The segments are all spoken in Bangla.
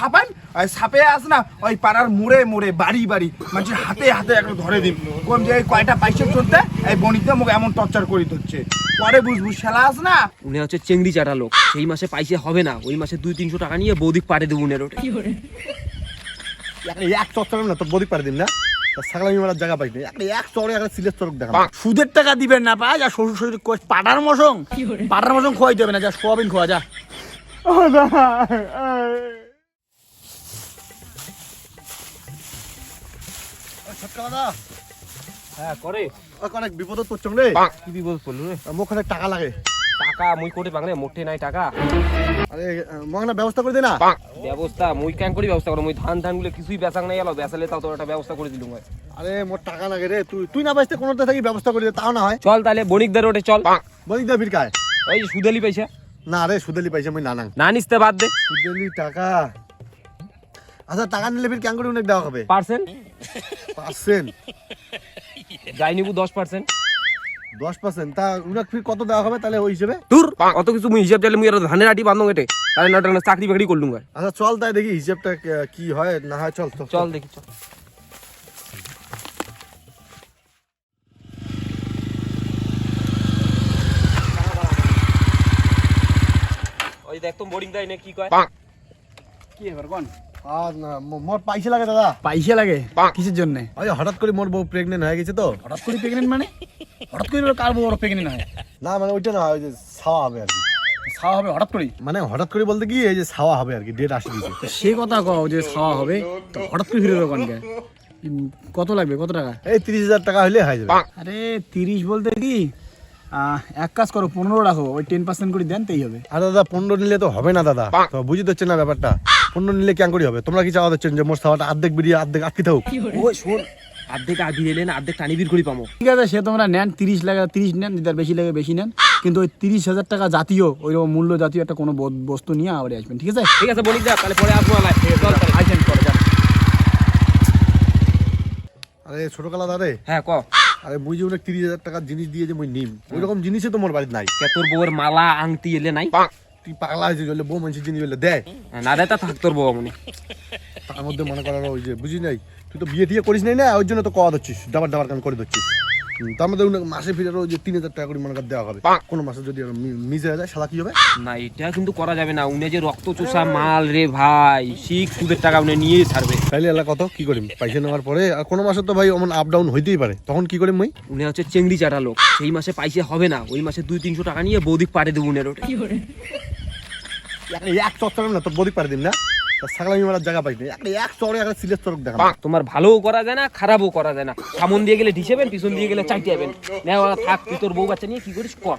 ছাপান ওই ছাপে আস না ওই পাড়ার মোড়ে মোড়ে বাড়ি বাড়ি। মানুষের হাতে হাতে একটা ধরে দিন কোন যে কয়টা পাইছে চলতে এই বনিতে মুখ এমন টর্চার করি হচ্ছে পরে বুঝবু শালা আস না। উনি হচ্ছে চেংড়ি চাটা লোক। সেই মাসে পাইসে হবে না। ওই মাসে দুই তিনশো টাকা নিয়ে বৌদিক পাড়ে দেবো উনের ওটা এক চর না তোর বৌদিক পারে দিন না? ছাগলামি মারার জায়গা পাই না এক চরে একটা চরক দেখা সুদের টাকা দিবেন না যা শ্বশুর শ্বশুর কোচ পাটার মশং? পাটার মশং খোয়াইতে হবে না যা সোয়াবিন খোয়া যা। হ্যাঁ করে। অনেক বিপদত পড়ছং রে। কি বিপদ পড়ল রে? মোক অনেক টাকা লাগে। টাকা মুই কোটে বাংলে মোটে নাই টাকা। আরে মোক না ব্যবস্থা করে দে না। ব্যবস্থা মুই কেন করি ব্যবস্থা করো মুই ধান ধানগুলো কিছুই বেচাং নাই এলো বেচালে তাও তোর একটা ব্যবস্থা করে দিলুম ভাই। আরে মোর টাকা লাগে রে। তুই তুই না বাঁচতে কোনোটা থাকি ব্যবস্থা করে দে তাও না হয়। চল তাহলে বণিকদের ওটে চল। বলি দে ফির কায় ওই যে সুদেলি পয়সা না রে সুদেলি না নাং না নিস্তে বাদ দে। সুদেলি টাকা। আচ্ছা টাকা নিলে ফির ক্যাং করে অনেক দেওয়া হবে? পার্সেন্ট? পার্সেন্ট? যাই নিবু দশ পার্সেন্ট। দশ পার্সেন্ট? তা উনাক ফির কত দেওয়া হবে তাহলে ওই হিসেবে? দূর অত কিছু মুই হিসাব চাইলে মুই আর ধানের আটি বান্ধব এটে তাহলে না চাকরি বাকরি করলুম আচ্ছা চল তাই দেখি হিসেবটা কি হয় না হয় চল তো চল দেখি চল। ওই দেখ তো বোর্ডিং দেয় না কি কয়? কি এবার কোন আর না মো- মোর পয়সা লাগে দাদা। পয়সা লাগে? কিসের জন্য? ওই হঠাৎ করে মোর বউ প্রেগনেন্ট হয়ে গেছে তো। হঠাৎ করে প্রেগনেন্ট মানে? হঠাৎ করে কার বড় প্রেগনেন্ট হয়? না মানে ওইটা না ওই যে ছাওয়া হবে আর কি। খাওয়া হবে হঠাৎ করে মানে হঠাৎ করে বলতে কি এই যে ছাওয়া হবে আর কি ডেট আসে দিয়েছে। সে কথা কও যে খাওয়া হবে তো হঠাৎ করে ফিরে কত লাগবে? কত টাকা? এই তিরিশ হাজার টাকা হলে হয়ে যাবে। আরে তিরিশ বলতে কি আহ, এক কাজ করো পনেরো রাখো ওই টেন পার্সেন্ট করে দেন তাই হবে। আর দাদা পনেরো নিলে তো হবে না দাদা। তো বুঝতে হচ্ছে না ব্যাপারটা। পনেরো নিলে কেন করি হবে? তোমরা কি চাওয়া দিচ্ছেন যে মোর ছাওয়াটা অর্ধেক বেরিয়ে অর্ধেক আটকে থাকুক? ওই শোন অর্ধেক আধি নিলে না অর্ধেক টানি বির করি পামো। ঠিক আছে সে তোমরা নেন তিরিশ লাগে তিরিশ নেন যদি বেশি লাগে বেশি নেন। কিন্তু ওই তিরিশ হাজার টাকা জাতীয় ওই রকম মূল্য জাতীয় একটা কোনো বস্তু নিয়ে আবার আসবেন ঠিক আছে? ঠিক আছে বণিক দা তাহলে পরে আসব তাহলে। আইসেন করে যান আরে ছোট কালা দাদা হ্যাঁ ক? আরে মুই যে অনেক তিরিশ হাজার টাকার জিনিস দিয়ে যে মুই নিম ওই রকম জিনিসই তো মোর বাড়িতে নাই। কে তোর বউয়ের মালা আংটি এলে নাই? তুই পাগলা হয়েছিস বলে বউ মানুষের জিনিস বলে দেয় না দেয় তা থাক তোর বউ মনে তার মধ্যে মনে করার ওই যে বুঝি নাই? তুই তো বিয়ে টিয়ে করিস নাই না ওই জন্য তো কওয়া দিচ্ছিস ডাবার ডাবার কান করে দিচ্ছিস হুম, তার মধ্যে মাসে ফিরে ওই যে তিন হাজার টাকা করে মনে দেওয়া হবে। কোনো মাসে যদি মিজে হয়ে যায় সালা কি হবে? না এটা কিন্তু করা যাবে না। উনি যে রক্ত চোষা মাল রে ভাই শিখ সুদের টাকা উনি নিয়ে ছাড়বে। তাইলে এলা কত? কি করিম? পয়সা নেওয়ার পরে আর কোনো মাসে তো ভাই অমন আপ ডাউন হইতেই পারে। তখন কি করিম মুই? উনি হচ্ছে চেংড়ি চাটা লোক। সেই মাসে পাইসে হবে না। ওই মাসে দুই তিনশো টাকা নিয়ে বৌদিক পাড়ে দেবো একটা এক চর না তোর বদি পারে দিন না। ছাগলামি মারার জায়গা পাই একটা এক চরে একটা দেখা তোমার ভালোও করা যায় না খারাপও করা যায় না। সামন দিয়ে গেলে ঢিসেবেন পিছন দিয়ে গেলে চাইতে যাবেন নেওয়া থাক তুই তোর বউ বাচ্চা নিয়ে কি করিস কর।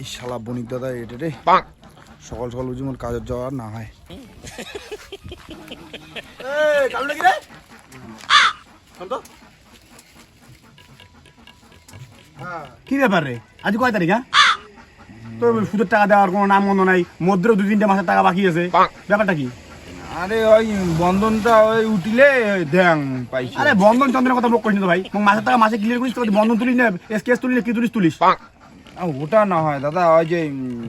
এই শালা বণিক দাদা এটা রে। সকাল সকাল বুঝি মোর কাজের যাওয়ার না হয়। কি ব্যাপার রে? আজ কয় তারিখ হ্যাঁ? তোর সুদের টাকা দেওয়ার কোনো নাম গন্ধ নাই মধ্যে দু তিনটে মাসের টাকা বাকি আছে। ব্যাপারটা কি? আরে ওই বন্ধনটা ওই উঠিলে দেং পাইছি। আরে বন্ধন চন্দ্রের কথা মুখ করিস না তো ভাই। মাসের টাকা মাসে ক্লিয়ার করিস তো বন্ধন তুলিস না কেস তুলিস কি তুলিস তুলিস? ওটা না হয় দাদা ওই যে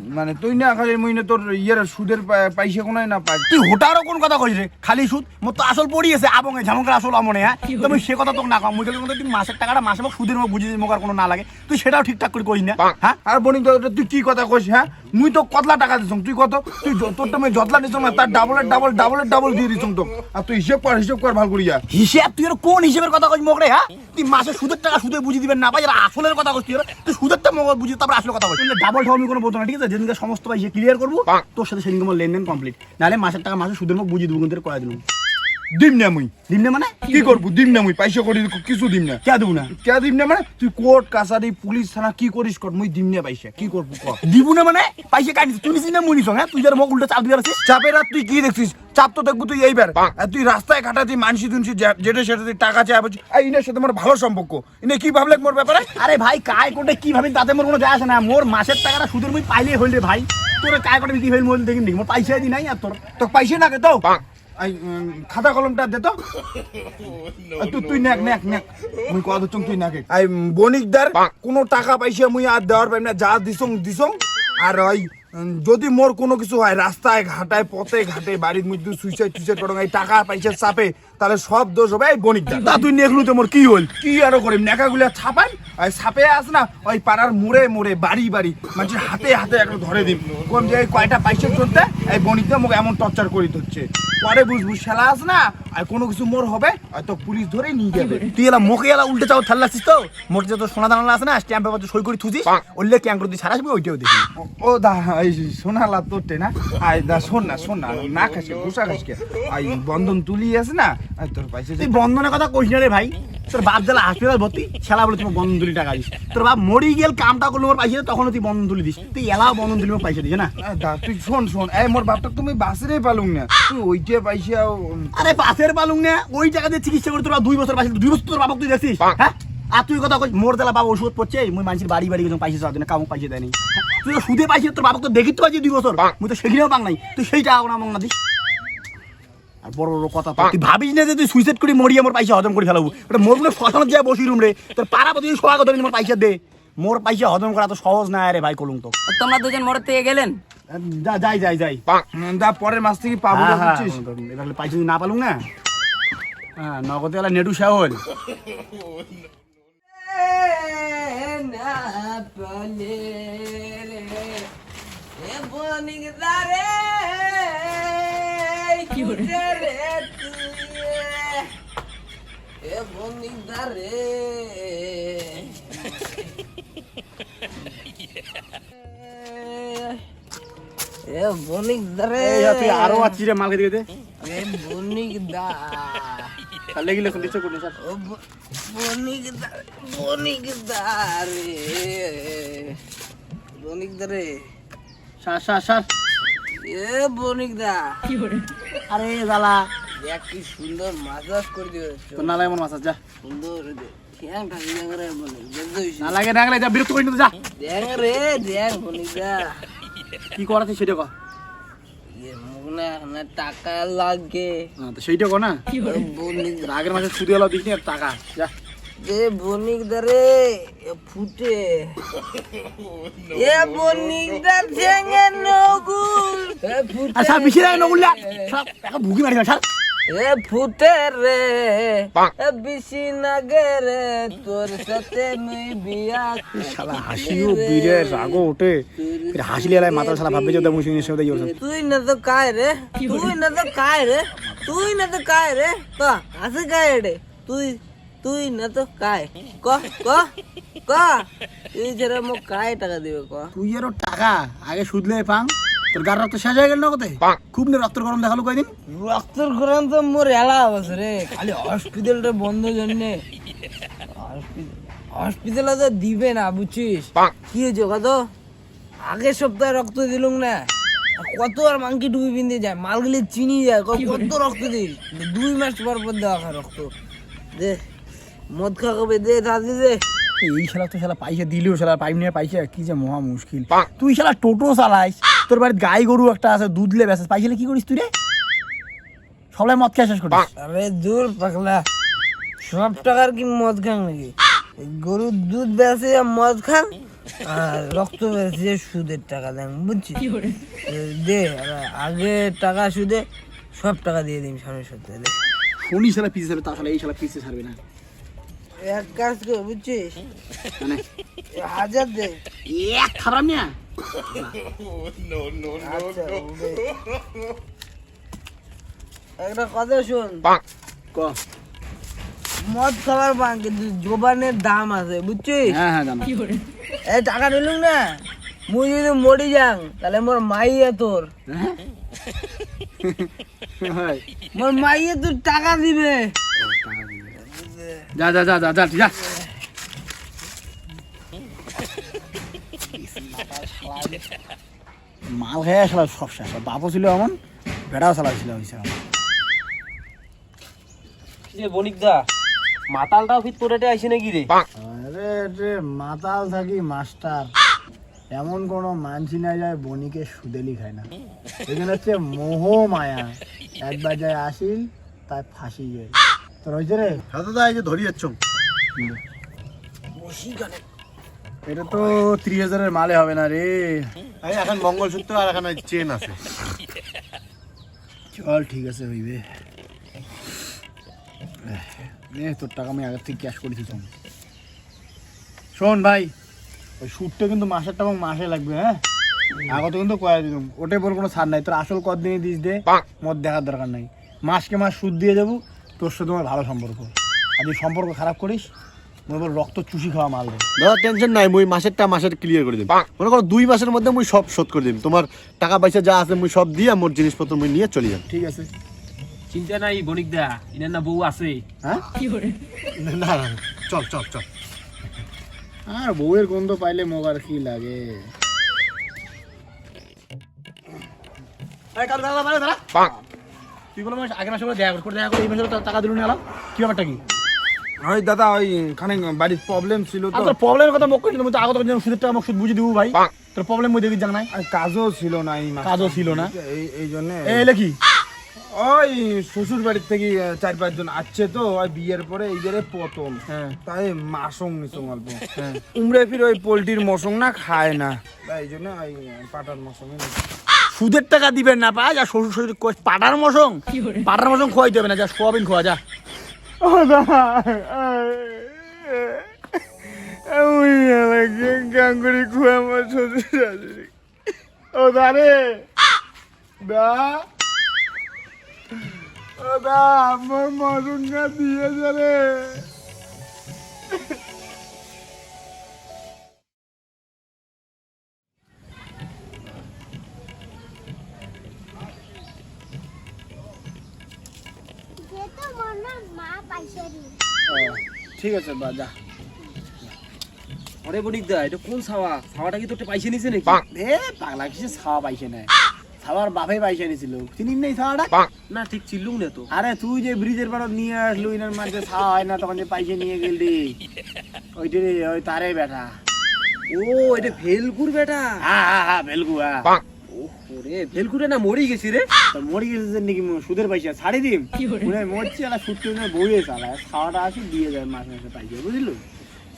মানে তুই না খালি মুই না তোর ইয়ের সুদের পাইছে কোনায় না পাই তুই হোটারও কোন কথা কইছ রে? খালি সুদ? মোর তো আসল পড়ি আছে আবং এ ঝামকার আসল আমনে হ্যাঁ? তুমি সে কথা তোকে না কম। মুই কিন্তু তুই মাসের টাকাটা মাসে মাসে সুদের মোক বুঝিয়ে মোক আর কোনো না লাগে। তুই সেটাও ঠিকঠাক করে কই না হ্যাঁ? আর বনি তুই কি কথা কইস হ্যাঁ? মুই তো কতলা টাকা দিছ? তুই কত? তুই তোর তো আমি যতলা দিছ না তার ডাবলের ডাবল ডাবলের ডাবল দিয়ে দিছ তো। আর তুই হিসেব কর হিসেব কর ভালো করিয়া হিসেব তুই কোন হিসেবের কথা কইস মোক রে হ্যাঁ? তুই মাসে সুদের টাকা সুদে বুঝিয়ে দিবেন না ভাই আর আসলের কথা কইস তুই। তুই সুদেরটা মোক বুঝিয়ে তারপর আসলে কথা কইস। ডাবল ঠাউমি কোনো বলতো না ঠিক আছে? যেদিনকে সমস্ত ভাই ক্লিয়ার করব তোর সাথে সেদিনকে আমার লেনদেন কমপ্লিট নাহলে মাসের টাকা মাসে সুদের মুখ বুঝিয়ে দেবো কিন্তু করা দিলাম দিম না মুই। দিন না মানে? কি করব? দিম না মুই পয়সা করি কিছু দিম না। কে দেবো না? কে দিম না মানে? তুই কোর্ট কাছারি পুলিশ থানা কি করিস কর মুই দিম না পয়সা। কি করব কর? দিবু না মানে? পাইসে কাটিস তুই নিছিস না মুই নিছ হ্যাঁ? তুই যার উল্টা চাপ দিয়ে আছিস? চাপের আর তুই কি দেখছিস? চাপ তো দেখব তুই এইবার। আর তুই রাস্তায় ঘাটা মানসি তুনসি যেটা সেটা তুই টাকা চাই বলছিস এই ইনের সাথে আমার ভালো সম্পর্ক। ইনে কি ভাবলে মোর ব্যাপারে? আরে ভাই কায় কোটে কি ভাবি তাতে মোর কোনো যায় আসে না। মোর মাসের টাকাটা সুদের মুই পাইলে হইলে ভাই। তোর কায় কোটে কি হইল মোর দেখিন দেখি। মোর পয়সা দি নাই আর তোর। তো পাইছে না কে তো? খাতা কলমটা দে তো। তুই তুই নেক নেক নেক। মুই কত চং তুই নাকে। আই বণিকদার কোনো টাকা পাইছে মুই আর দেওয়ার পাইম না যা দিছং দিছং আর ওই যদি মোর কোনো কিছু হয় রাস্তায় ঘাটায় পথে ঘাটে বাড়ির মধ্যে সুইসাইড টুইসাইড করং এই টাকা পাইছে চাপে তাহলে সব দোষ হবে। এই বণিকদার তা তুই নেকলু তো মোর কি হল কি আরও করিম? নেকাগুলা ছাপাই আর ছাপে আস না ওই পাড়ার মোড়ে মোড়ে বাড়ি বাড়ি মানুষের হাতে হাতে একটা ধরে দিম। কোন যে কয়টা পাইছে চলতে এই বণিকদা মোক এমন টর্চার করি হচ্ছে পরে বুঝবু শালা আস না আর কোনো কিছু মোর হবে আর তো পুলিশ ধরে নিয়ে যাবে। তুই এলা মুখে এলা উল্টে চাও ঠাল্লাছিস তো? যে যত সোনা দানা আছে না স্ট্যাম্প পেপার সই করে থুছিস ওইলে ক্যাং করে তুই সারাসবি ওইটাও দেখি। ও দা এই সোনালা তোরটে না? আই দা শোন না শোন না না খাসকে ঘুষা খাসকে আই বন্ধন তুলি আছে না তুই বন্ধনের কথা কইস না রে ভাই। তোর বাপ জেলা হাসপাতাল ভর্তি। ছেলা বলে তোমার বন্ধন তুলি টাকা দিস। তোর বাপ মরি গেল কামটা করল মোর পাইছে তখন তুই বন্ধন তুলি দিস। তুই এলাও বন্ধন তুলি মোর পয়সা দিস না তুই শোন শোন। এই মোর বাপটা তুমি বাসরে পালুং না। তুই ওইটে পাইছে আরে পাশের পালুং না ওই টাকা দিয়ে চিকিৎসা করে তোর দুই বছর পাইছে দুই বছর তোর বাবা তুই দেখছিস? হ্যাঁ? আর তুই কথা কই মোর দেলা বাবা ওষুধ পড়ছে মুই মানুষের বাড়ি বাড়ি গেছিলাম পয়সা চাওয়া কামক পয়সা দেয়নি। তুই তো সুদে পাইছিস তোর বাবা তো দেখি তো পাইছিস দুই বছর। মুই তো সেখানেও পাং নাই। তুই সেই টাকা না দিস। আর বড় বড় কথা। তুই ভাবিস না যে তুই সুইসাইড করে মরি আমার পয়সা হজম করে ফেলাবো? ওটা মোর কোনো শ্মশানত যায় বসি রুম রে। তোর পাড়া প্রতি সোহাগ ধরে মোর পয়সা দে। মোর পয়সা হজম করা তো সহজ না রে ভাই কলুম তো। তোমরা দুজন মোড় থেকে গেলেন? যা যাই যাই যাই। দা পরের মাস থেকে পাবো হ্যাঁ, হ্যাঁ, বুঝছিস? এবার পয়সা না পালুম না? হ্যাঁ নগদে গেলা নেটু শাহল না পালে রে এ বনিক দারে। আরও আছিস রে মালকে দিকে দে। এ বনিক দা আর লেগিলে শুন ডিস্টার্ব করবি স্যার ও ব- বণিকদা বণিকদা রে। বণিকদা রে স্যার স্যার স্যার এ বণিকদা। আরে জ্বালা। দেখ কি সুন্দর করে যা। সুন্দর ঠ্যাং না লাগে না লাগে যা বিরক্ত করিস যা। দেখ রে দেখ বণিকদা। কি সেটা কর। টাকা লাগে। তো সেইটা কর না। আগের মাসে সুদে এলো দিস নি টাকা যা। এ বণিকদা রে এ ফুটে। এ বণিকদা ঠ্যাঙে নগুল। এ ফুটে আর স্যার বেশি লাগে এখন ভুগি মারি স্যার এ ফুটে রে। এ বিশি নাগে রে তোর সাথে মুই বিয়া শালা হাসিও বীরে রাগও ওঠে। হাসলি এলাই মাথা শালা ভাববে যে মুসিং এর সাথে ইয়ে তুই না তো কায় রে তুই না তো কায় রে তুই না তো কায় রে। ক আছে কায় রে। তুই তুই না তো কায়। ক ক ক তুই ছেড়ে মোক কায় টাকা দিবে ক তুই এর টাকা আগে সুদলে পাং। তোর গার রক্ত শেষ হয়ে গেল না কোথায়? খুব নে রক্তের গরম দেখাল কয়দিন? রক্তর ঘোরান তো মোর এলা আছে রে। খালি হসপিটালটা বন্ধ জন্যে। হসপিটালে তো দিবে না বুঝছিস? কি হয়েছে কত? আগের সপ্তাহে রক্ত দিলুম না। কত আর মাংকি ডুবি বিন্দে যায় মালগুলি চিনি যায় ক- কত রক্ত দিই? দুই মাস পর পর দেওয়া হয় রক্ত। দে। মদ খা কবে? দে দাদি দে। এই শালা তো শালা পয়সা দিলেও শালা পাইপ নিয়ে পয়সা কি যে মহা মুশকিল। তুই শালা টোটো চালাইস তোর বাড়িতে গাই গরু একটা আছে দুধ লে বেসিস পয়সা কি করিস তুই রে? সবাই মদ খেয়ে শেষ করিস। আরে দূর পাগলা সব টাকার কি মদ খান নাকি? গরুর দুধ বেচে মদ খান আর রক্ত বেচে সুদের টাকা দেন বুঝছিস? দে আগে টাকা সুদে সব টাকা দিয়ে দিন সামনে সত্যি শনি শালা পিছিয়ে ছাড়বে তা শালা এই শালা পিছিয়ে ছাড়বে না। এক কাজ কর বুঝছিস? মানে? হাজার দে। এক খারাপ নিয়া আচ্ছা। একটা কথা শোন। ক? মদ খাবার পান কিন্তু জোবানের দাম আছে বুঝছিস? হ্যাঁ হ্যাঁ জানো এই টাকা নিলুম না? মুই যদি মরি যাং তাহলে মোর মাইয়া তোর। হ্যাঁ? মোর মাইয়া তোর টাকা দিবে। যা যা যা যা যা যা। মাল খেয়ে আসলে সব শেষ বাপও ছিল এমন ভেড়াও চালা ছিল হয়েছে মাতালটাও ফিট করে আইসি নাকি রে? আরে রে মাতাল থাকি মাস্টার। এমন কোনো মানসি না যায় বনিকে সুদেলি খায় না। এখানে হচ্ছে মোহ মায়া। একবার যায় আসিল তাই ফাঁসি যায়। তোর হয়েছে রে। হ্যাঁ দাদা এই যে ধরি যাচ্ছ এটা তো ত্রিশ হাজারের মালে হবে না রে। এই এখন মঙ্গলসূত্র আর এখন চেন আছে। চল ঠিক আছে হইবে। তোর টাকা আমি আগের থেকে ক্যাশ করেছি শোন। শোন ভাই ওই সুটটা কিন্তু মাসের টাকা মাসে লাগবে হ্যাঁ? আগত কিন্তু কয়া দিলাম ওটাই বল কোনো ছাড় নাই। তোর আসল কত দিনে দিস দে মদ দেখার দরকার নাই। মাসকে মাস সুদ দিয়ে যাব তোর সাথে আমার ভালো সম্পর্ক। আর যদি সম্পর্ক খারাপ করিস মনে কর রক্ত চুষি খাওয়া মাল দাদা টেনশন নাই মুই মাসেরটা মাসের ক্লিয়ার করে দিম। মনে করো দুই মাসের মধ্যে মুই সব শোধ করে দিম। তোমার টাকা পয়সা যা আছে মুই সব দিয়ে মোর জিনিসপত্র মুই নিয়ে চলে যাম ঠিক আছে। চিন্তা নাই বণিক দা ইনার না বউ আছে। হ্যাঁ? না না না, চল চল চল। আর বউয়ের গন্ধ পাইলে মগার কি লাগে? তুই বলো মাস আগে মাসে করে দেখা করে দেখা করে এই মাসে টাকা দিল না কি ব্যাপারটা কি? ওই দাদা ওই খানে বাড়ির প্রবলেম ছিল তো। তোর প্রবলেমের কথা মুখ কিন্তু আগত যেন সুদের টাকা মুখ সুদ বুঝে দিব ভাই। তোর প্রবলেম মই দেখি জান নাই? কাজও ছিল না এই মাসে। কাজও ছিল না। এই এই জন্য। এই কি? ওই শ্বশুর বাড়ির থেকে চার পাঁচজন আসছে তো ওই বিয়ের পরে এই যে প্রথম হ্যাঁ। তাই মাসং নিসং অল্প। উমরে ফির ওই পোলট্রির মশং না খায় না। তাই এই জন্য ওই পাটার মশং সুদের টাকা দিবেন না পায় যা শ্বশুর কই- পাটার মশং? পাটার মশং খোয়াইতে দেবে না যা সোয়াবিন খোয়া যা। ওই আমাকে গাঙ্গুরি খুয়া আমার শ্বশুর শাশুড়ি। ও দারে দা। ও দা আমার মশঙ্গা দিয়ে যারে ঠিক আছে বা যা। আরে বণিক দা এটা কোন ছাওয়া? ছাওয়াটা কি তোর পাইছে নিছে নাকি? এ পাগলা কিছু ছাওয়া পাইছে না? ছাওয়ার বাপে পাইছে নিছিল চিনিস নাই ছাওয়াটা? না ঠিক চিল্লুম না তো। আরে তুই যে ব্রিজের পাড়ত নিয়ে আসলু ইনার মাঝে ছাওয়া হয় না তখন যে পাইছে নিয়ে গেলি। ওইটা রে ওই তারে বেটা। ও এটা ভেলকুর বেটা। হ্যাঁ হ্যাঁ হ্যাঁ ভেলগু হ্যাঁ। ওরে না গেছি রে? গেছে নাকি সুদের পয়সা ছাড়ি দিম? মনে মরছি আলা সুদ বইয়ে চালা খাওয়াটা আসি দিয়ে যায় মাসে মাসে পাইছে বুঝলি?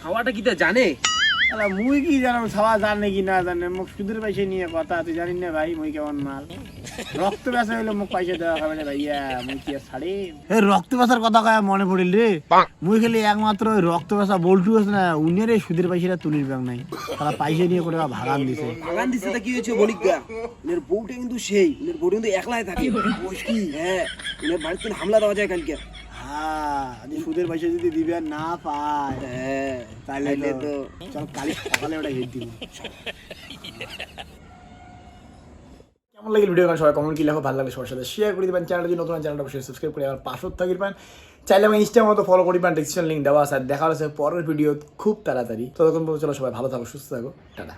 ছাওয়াটা কি তা জানে? আলা মুই কি জানো ছাওয়া জানে কি না জানে? মুখ সুদের পয়সা নিয়ে কথা তুই জানিস না ভাই মুই কেমন মাল? রক্ত বেচা হইলে মুখ পয়সা দেওয়া হবে না ভাইয়া মুই কি ছাড়ি এ রক্ত বেচার কথা কয়া মনে পড়িল রে। মুই খালি একমাত্র ওই রক্ত বেচা বল্টু আছে না উনির এই সুদের পয়সাটা তুলির ব্যাং নাই। তারা পয়সা নিয়ে করে ভাগান দিছে। বাগান দিছে তা কি হয়েছে বণিক দা উনের বউটা কিন্তু সেই উনের বউটা কিন্তু একলাই থাকে। কি হ্যাঁ। উনের বাড়িতে হামলা দেওয়া যায় কালকে। হ্যাঁ সুদের পয়সা যদি দিবে আর না পায় হ্যাঁ তাহলে তো চল কালি সকালে ওটা হেড দিব। কেমন লাগে ভিডিও সবাই কমেন্ট কি লেখো? ভালো লাগলে সবার সাথে শেয়ার করে দিবেন। চ্যানেলটি নতুন চ্যানেলটা অবশ্যই সাবস্ক্রাইব করে আমার থাকি পান চাইলে আমি ইনস্টার মতো ফলো করি পান ডিসক্রিপশন লিঙ্ক দেওয়া আছে। আর দেখা হচ্ছে পরের ভিডিও খুব তাড়াতাড়ি। ততক্ষণ পর্যন্ত চলো সবাই ভালো থাকো, সুস্থ থাকো। টাটা।